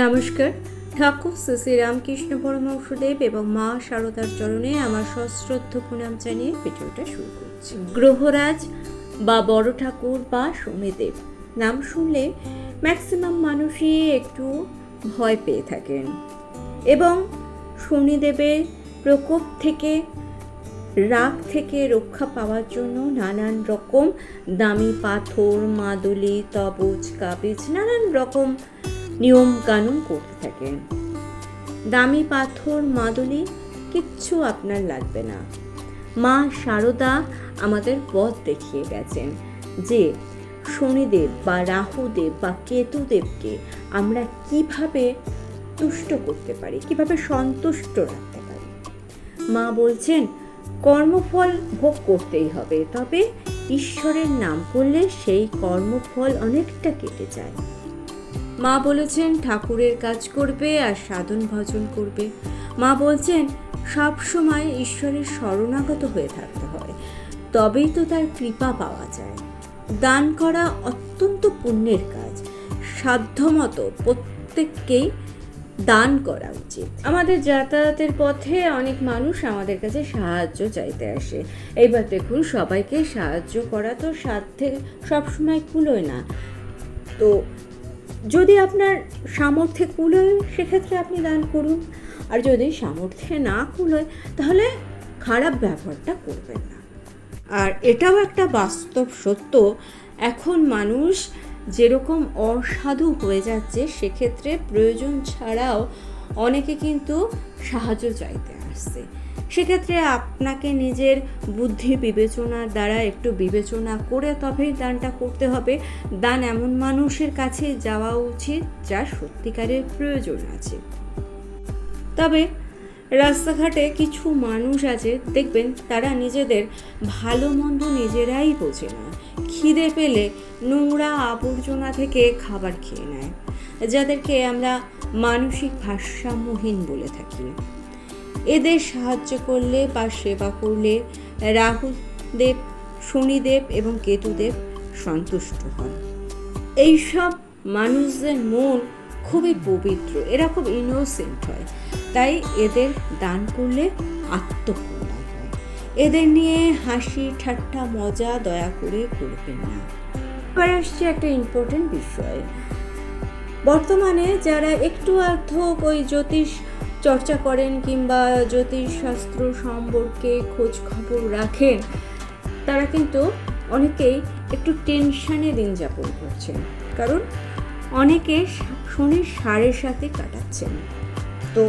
নমস্কার। ঠাকুর শ্রী শ্রী রামকৃষ্ণ এবং মা শারদার চরণে আমার সশ্রদ্ধ প্রণাম জানিয়ে ভিডিওটা শুরু করছি। গ্রহরাজ বা বড় ঠাকুর বা শনিদেব, নাম শুনলে ম্যাক্সিমাম মানুষই একটু ভয় পেয়ে থাকেন। এবং শনিদেবের প্রকোপ থেকে, রাগ থেকে রক্ষা পাওয়ার জন্য নানান রকম দামি পাথর, মাদুলি, তবজ কাবিজ নানান রকম নিয়ম কানুন করতে থাকেন দামি পাথর, মাদুলি কিচ্ছু আপনার লাগবে না। মা শারদা আমাদের পথ দেখিয়ে গেছেন যে শনিদেব বা রাহুদেব বা কেতুদেবকে আমরা কীভাবে তুষ্ট করতে পারি, কীভাবে সন্তুষ্ট রাখতে পারি। মা বলছেন, কর্মফল ভোগ করতেই হবে, তবে ঈশ্বরের নাম করলে সেই কর্মফল অনেকটা কেটে যায়। মা বলেছেন ঠাকুরের কাজ করবে আর সাধন ভজন করবে। মা বলছেন, সব সময় ঈশ্বরের শরণাগত হয়ে থাকতে হয়, তবেই তো তার কৃপা পাওয়া যায়। দান করা অত্যন্ত পুণ্যের কাজ, সাধ্যমতো প্রত্যেককেই দান করা উচিত। আমাদের যাতায়াতের পথে অনেক মানুষ আমাদের কাছে সাহায্য চাইতে আসে। এইবার দেখুন, সবাইকে সাহায্য করা তো সাধ্যে সবসময় কুলোয় না। তো যদি আপনার সামর্থ্যে কুলোয় সেক্ষেত্রে আপনি দান করুন। আর যদি সামর্থ্যে না কুলোয় তাহলে খারাপ ব্যবহারটা করবেন না। আর এটাও একটা বাস্তব সত্য। এখন মানুষ যেরকম অসাধু হয়ে যাচ্ছে, সেক্ষেত্রে প্রয়োজন ছাড়াও অনেকে কিন্তু সাহায্য চাইতে আসছে। সেক্ষেত্রে আপনাকে নিজের বুদ্ধি বিবেচনার দ্বারা একটু বিবেচনা করে তবেই দানটা করতে হবে। দান এমন মানুষের কাছে যাওয়া উচিত যার সত্যিকারের প্রয়োজন আছে। তবে রাস্তাঘাটে কিছু মানুষ আছে, দেখবেন তারা নিজেদের ভালো মন্দ নিজেরাই বোঝে না। খিদে পেলে নোংরা আবর্জনা থেকে খাবার খেয়ে নেয়, যাদেরকে আমরা মানসিক ভারসাম্যহীন বলে থাকি। এদের সাহায্য করলে বা সেবা করলে রাহুদেব শনিদেব এবং কেতুদেব সন্তুষ্ট হন। এইসব মানুষদের মন খুবই পবিত্র, এরা খুব ইনোসেন্ট হয়। তাই এদের দান করলে আত্মকল্যাণ হয়। এদের নিয়ে হাসি, ঠাট্টা, মজা দয়া করে করবেন না। এবার আসছে একটা ইম্পর্টেন্ট বিষয়। বর্তমানে যারা একটু অর্থ ওই জ্যোতিষ চর্চা করেন কিংবা জ্যোতিষ শাস্ত্র সম্পর্কে খোঁজ খবর রাখেন, তারা কিন্তু অনেকেই একটু টেনশানে দিন যাপন করছেন। কারণ অনেকে শনির সাড়ের সাথে কাটাচ্ছেন। তো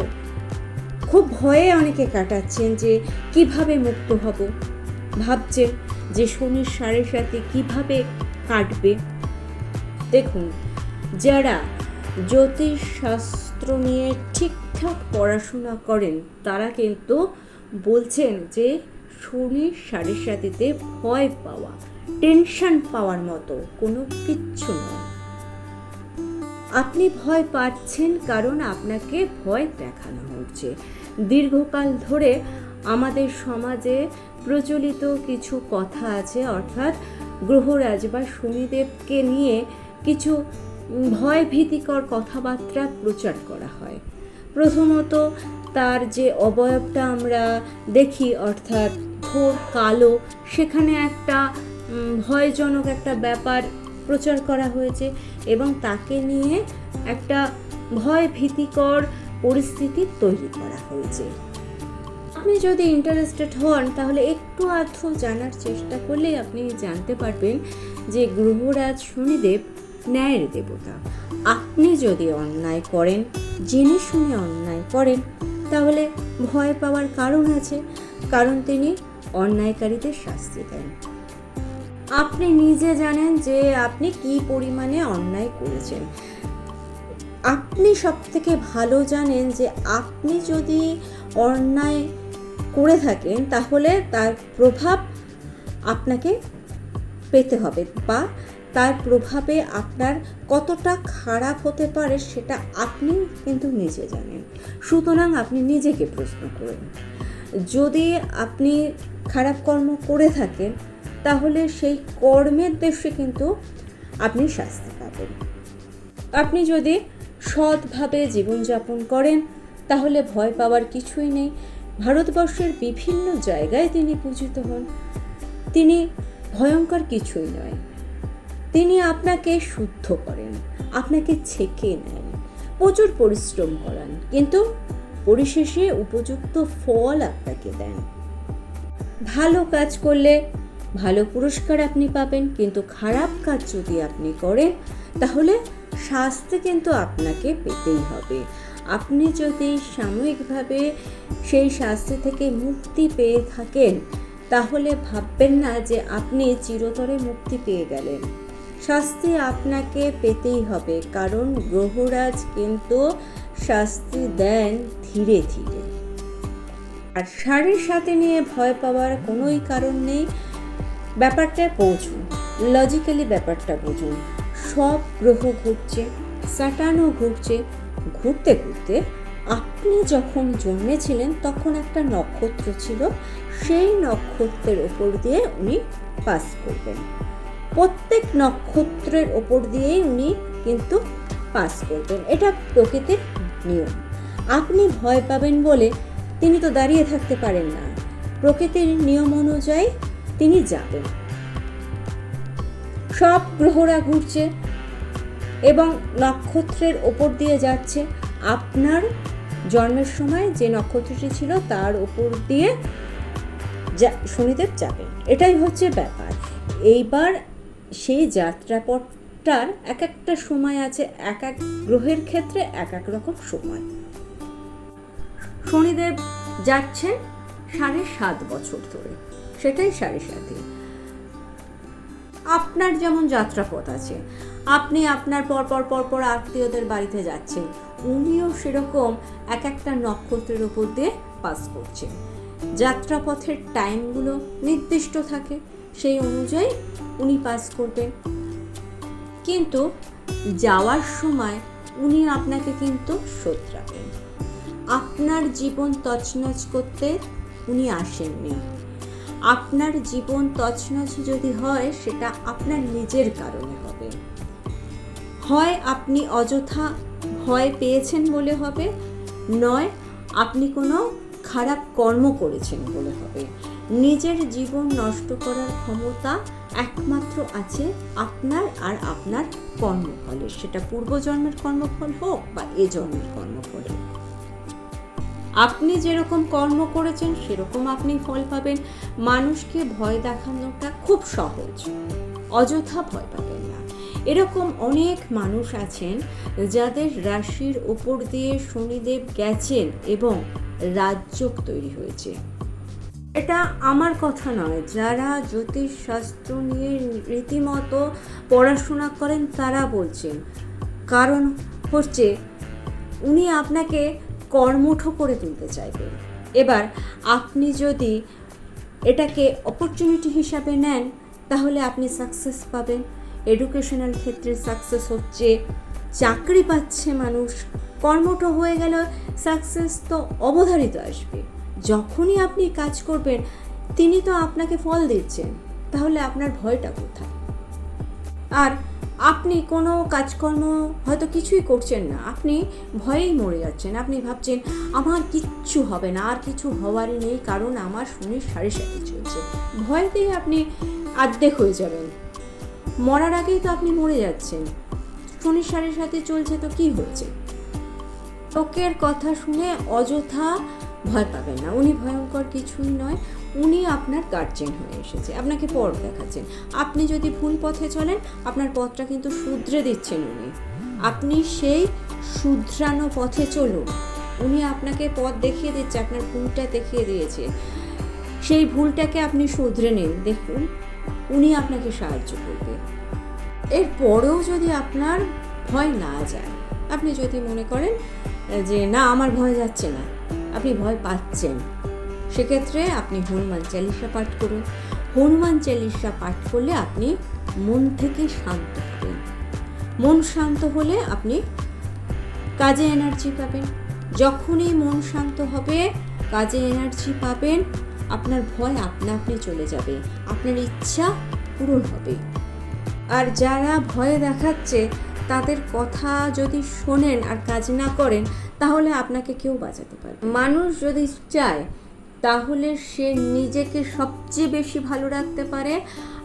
খুব ভয়ে অনেকে কাটাচ্ছেন যে কীভাবে মুক্ত হব? ভাবছেন যে শনির সাড়ের সাথে কীভাবে কাটবে? দেখুন, যারা জ্যোতিষ শাস্ত্র নিয়ে ঠিকঠাক পড়াশোনা করেন, তারা কিন্তু বলছেন যে শনির সাড়ে সাথেতে ভয় পাওয়া টেনশন পাওয়ার মতো কোনো কিচ্ছু নয়। আপনি ভয় পাচ্ছেন কারণ আপনাকে ভয় দেখানো হচ্ছে। দীর্ঘকাল ধরে আমাদের সমাজে প্রচলিত কিছু কথা আছে, অর্থাৎ গ্রহরাজ বা শনিদেবকে নিয়ে কিছু ভয় ভীতিকর কথাবার্তা প্রচার করা হয়। প্রথমত তার যে অবয়বটা আমরা দেখি, অর্থাৎ ঘোর কালো, সেখানে একটা ভয়জনক একটা ব্যাপার প্রচার করা হয়েছে এবং তাকে নিয়ে একটা ভয় ভীতিকর পরিস্থিতি তৈরি করা হয়েছে। আপনি যদি ইন্টারেস্টেড হন, তাহলে একটু আধ জানার চেষ্টা করলে আপনি জানতে পারবেন যে গ্রহরাজ শনিদেব ন্যায়ের দেবতা। আপনি যদি অন্যায় করেন জেনে শুনে অন্যায় করেন, তাহলে ভয় পাওয়ার কারণ আছে, কারণ তিনি অন্যায়কারীদের শাস্তি দেন। আপনি নিজে জানেন যে আপনি কি পরিমাণে অন্যায় করেছেন। আপনি সব থেকে ভালো জানেন যে আপনি যদি অন্যায় করে থাকেন, তাহলে তার প্রভাব আপনাকে পেতে হবে বা তার প্রভাবে আপনার কতটা খারাপ হতে পারে সেটা আপনি কিন্তু নিজে জানেন। সুতরাং আপনি নিজেকে প্রশ্ন করুন। যদি আপনি খারাপ কর্ম করে থাকেন, তাহলে সেই কর্মের দেশে কিন্তু আপনি শাস্তি পাবেন। আপনি যদি সৎভাবে জীবনযাপন করেন, তাহলে ভয় পাওয়ার কিছুই নেই। ভারতবর্ষের বিভিন্ন জায়গায় তিনি পূজিত হন। তিনি ভয়ঙ্কর কিছুই নয়। তিনি আপনাকে শুদ্ধ করেন, আপনাকে ছেকে নেন, প্রচুর পরিশ্রম করান, কিন্তু পরিশেষে উপযুক্ত ফল আপনাকে দেন। ভালো কাজ করলে ভালো পুরস্কার আপনি পাবেন, কিন্তু খারাপ কাজ যদি আপনি করেন, তাহলে শাস্তি কিন্তু আপনাকে পেতেই হবে। আপনি যদি সাময়িকভাবে সেই শাস্তি থেকে মুক্তি পেয়ে থাকেন, তাহলে ভাববেন না যে আপনি চিরতরে মুক্তি পেয়ে গেলেন। শাস্তি আপনাকে পেতেই হবে, কারণ গ্রহরাজ কিন্তু শাস্তি দেন ধীরে ধীরে। আর শাড়ির সাথে নিয়ে ভয় পাওয়ার কোনোই কারণ নেই। ব্যাপারটা বুঝুন লজিক্যালি ব্যাপারটা বুঝুন। সব গ্রহ ঘুরছে স্যাটার্নও ঘুরছে, ঘুরতে ঘুরতে আপনি যখন জন্মেছিলেন তখন একটা নক্ষত্র ছিল, সেই নক্ষত্রের ওপর দিয়ে উনি পাস করবেন। প্রত্যেক নক্ষত্রের ওপর দিয়েই উনি কিন্তু পাস করবেন। এটা প্রকৃতির নিয়ম। আপনি ভয় পাবেন বলে তিনি তো দাঁড়িয়ে থাকতে পারেন না। প্রকৃতির নিয়ম অনুযায়ী তিনি যাবেন। সব গ্রহরা ঘুরছে এবং নক্ষত্রের ওপর দিয়ে যাচ্ছে। আপনার জন্মের সময় যে নক্ষত্রটি ছিল তার ওপর দিয়ে যা শনিদেব যাবেন। এটাই হচ্ছে ব্যাপার। এইবার সেই যাত্রাপথটার এক একটা সময় আছে, এক এক গ্রহের ক্ষেত্রে এক এক রকম সময়। শনিদেব যাচ্ছেন সাড়ে সাত বছর ধরে, সেটাই সাড়ে সাতই আপনার যেমন যাত্রাপথ আছে, আপনি আপনার পরপর পরপর আত্মীয়দের বাড়িতে যাচ্ছেন, উনিও সেরকম এক একটা নক্ষত্রের উপর দিয়ে পাস করছেন। যাত্রাপথের টাইমগুলো নির্দিষ্ট থাকে। সেই অনুযায়ী উনি পাস করবেন। কিন্তু যাওয়ার সময় উনি আপনাকে কিন্তু শোধরাবেন। আপনার জীবন তছনছ করতে উনি আসেননি। আপনার জীবন তছনছ যদি হয়, সেটা আপনার নিজের কারণে হবে। হয় আপনি অযথা ভয় পেয়েছেন বলে হবে, নয় আপনি কোনো খারাপ কর্ম করেছেন বলে হবে। নিজের জীবন নষ্ট করার ক্ষমতা একমাত্র আছে আপনার আর আপনার কর্মফলের। সেটা পূর্বজন্মের কর্মফল হোক বা এ জন্মের কর্মফল হোক। আপনি যেরকম কর্ম করেছেন, সেরকম আপনি ফল পাবেন। মানুষকে ভয় দেখানোটা খুব সহজ। অযথা ভয় পাবেন না। এরকম অনেক মানুষ আছেন যাদের রাশির ওপর দিয়ে শনিদেব গেছেন এবং রাজ্যক তৈরি হয়েছে। এটা আমার কথা নয়। যারা জ্যোতিষ শাস্ত্র নিয়ে রীতিমতো পড়াশোনা করেন, তারা বলছেন। কারণ হচ্ছে, উনি আপনাকে কর্মঠ করে তুলতে চাইবেন। এবার আপনি যদি এটাকে অপরচুনিটি হিসাবে নেন, তাহলে আপনি সাকসেস পাবেন। এডুকেশনাল ক্ষেত্রে সাকসেস হচ্ছে, চাকরি পাচ্ছে মানুষ, কর্মঠ হয়ে গেল সাকসেস তো অবধারিত আসবে। যখনই আপনি কাজ করবেন, তিনি তো আপনাকে ফল দিচ্ছেন। তাহলে আপনার ভয়টা কোথায়? আর আপনি কোনো কাজকর্ম হয়তো কিছুই করছেন না, আপনি ভয়েই মরে যাচ্ছেন। আপনি ভাবছেন, আমার কিচ্ছু হবে না, আর কিছু হওয়ারই নেই, কারণ আমার শনির সাড়ে সাথে চলছে। ভয়তেই আপনি আর্ধেক হয়ে যাবেন। মরার আগেই তো আপনি মরে যাচ্ছেন। শনির সাড়ে সাথে চলছে তো কি হচ্ছে লোকের কথা শুনে অযথা ভয় পাবেন না। উনি ভয়ঙ্কর কিছুই নয়। উনি আপনার গার্জেন হয়ে এসেছে। আপনাকে পথ দেখাচ্ছেন। আপনি যদি ভুল পথে চলেন, আপনার পথটা কিন্তু শুধরে দিচ্ছেন উনি। আপনি সেই শুধরানো পথে চলুন। উনি আপনাকে পথ দেখিয়ে দিচ্ছে, আপনার ভুলটা দেখিয়ে দিয়েছে। সেই ভুলটাকে আপনি শুধরে নিন। দেখুন, উনি আপনাকে সাহায্য করবে। এরপরেও যদি আপনার ভয় না যায়, আপনি যদি মনে করেন যে, না, আমার ভয় যাচ্ছে না। আপনি ভয় পাচ্ছেন। সেক্ষেত্রে আপনি হনুমান চালিশা পাঠ করুন। হনুমান চালিশা পাঠ করলে আপনি মন থেকে শান্ত হবেন। মন শান্ত হলে আপনি কাজে এনার্জি পাবেন। যখনই মন শান্ত হবে, কাজে এনার্জি পাবেন, আপনার ভয় আপনা আপনি চলে যাবে। আপনার ইচ্ছা পূরণ হবে। আর যারা ভয় দেখাচ্ছে, তাদের কথা যদি শোনেন আর কাজ না করেন তাহলে আপনাকে কেউ বাঁচাতে পারবে মানুষ যদি চায়, তাহলে সে নিজেকে সবচেয়ে বেশি ভালো রাখতে পারে।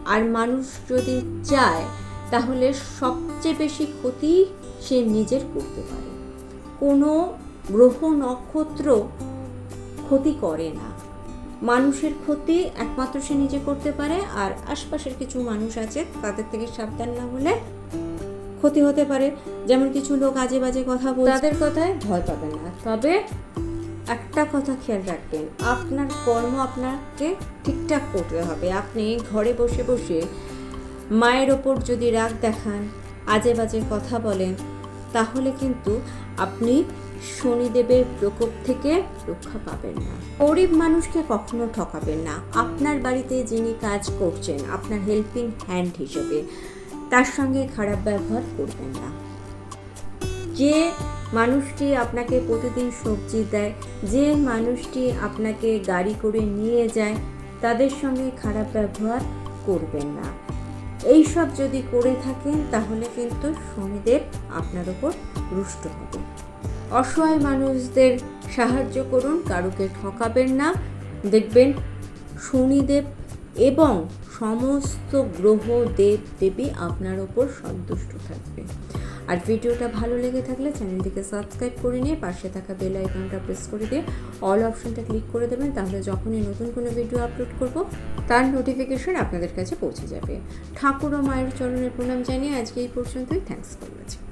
আর মানুষ যদি চায়, তাহলে সবচেয়ে বেশি ক্ষতি সে নিজের করতে পারে। কোনো গ্রহ নক্ষত্র ক্ষতি করে না। মানুষের ক্ষতি একমাত্র সে নিজে করতে পারে, আর আশপাশের কিছু মানুষ আছে, তাদের থেকে সাবধান না হলে ক্ষতি হতে পারে। যেমন কিছু লোক আজে বাজে কথা বল তাদের কথায় ভয় পাবেন না। তবে একটা কথা খেয়াল রাখবেন, আপনার কর্ম আপনাকে ঠিকঠাক করতে হবে। আপনি ঘরে বসে বসে মায়ের ওপর যদি রাগ দেখান, আজে বাজে কথা বলেন, তাহলে কিন্তু আপনি শনিদেবের প্রকোপ থেকে রক্ষা পাবেন না। গরিব মানুষকে কখনো ঠকাবেন না। আপনার বাড়িতে যিনি কাজ করছেন, আপনার হেল্পিং হ্যান্ড হিসেবে। তার সঙ্গে খারাপ ব্যবহার করবেন না। যে মানুষটি আপনাকে প্রতিদিন সবজি দেয়, যে মানুষটি আপনাকে গাড়ি করে নিয়ে যায়, তাদের সঙ্গে খারাপ ব্যবহার করবেন না। এই সব যদি করে থাকেন, তাহলে কিন্তু শনিদেব আপনার ওপর রুষ্ট হবে। অসহায় মানুষদের সাহায্য করুন, কারুকে ঠকাবেন না। দেখবেন শনিদেব এবং সমস্ত গ্রহ, দেব, দেবী আপনার ওপর সন্তুষ্ট থাকবে। আর ভিডিওটা ভালো লেগে থাকলে চ্যানেলটিকে সাবস্ক্রাইব করে নিয়ে পাশে থাকা বেল আইকনটা প্রেস করে দিয়ে অল অপশনটা ক্লিক করে দেবেন, তাহলে যখনই নতুন কোনো ভিডিও আপলোড করব, তার নোটিফিকেশন আপনাদের কাছে পৌঁছে যাবে। ঠাকুর ও মায়ের চরণের প্রণাম জানিয়ে আজকে এই পর্যন্তই। Thanks for watching.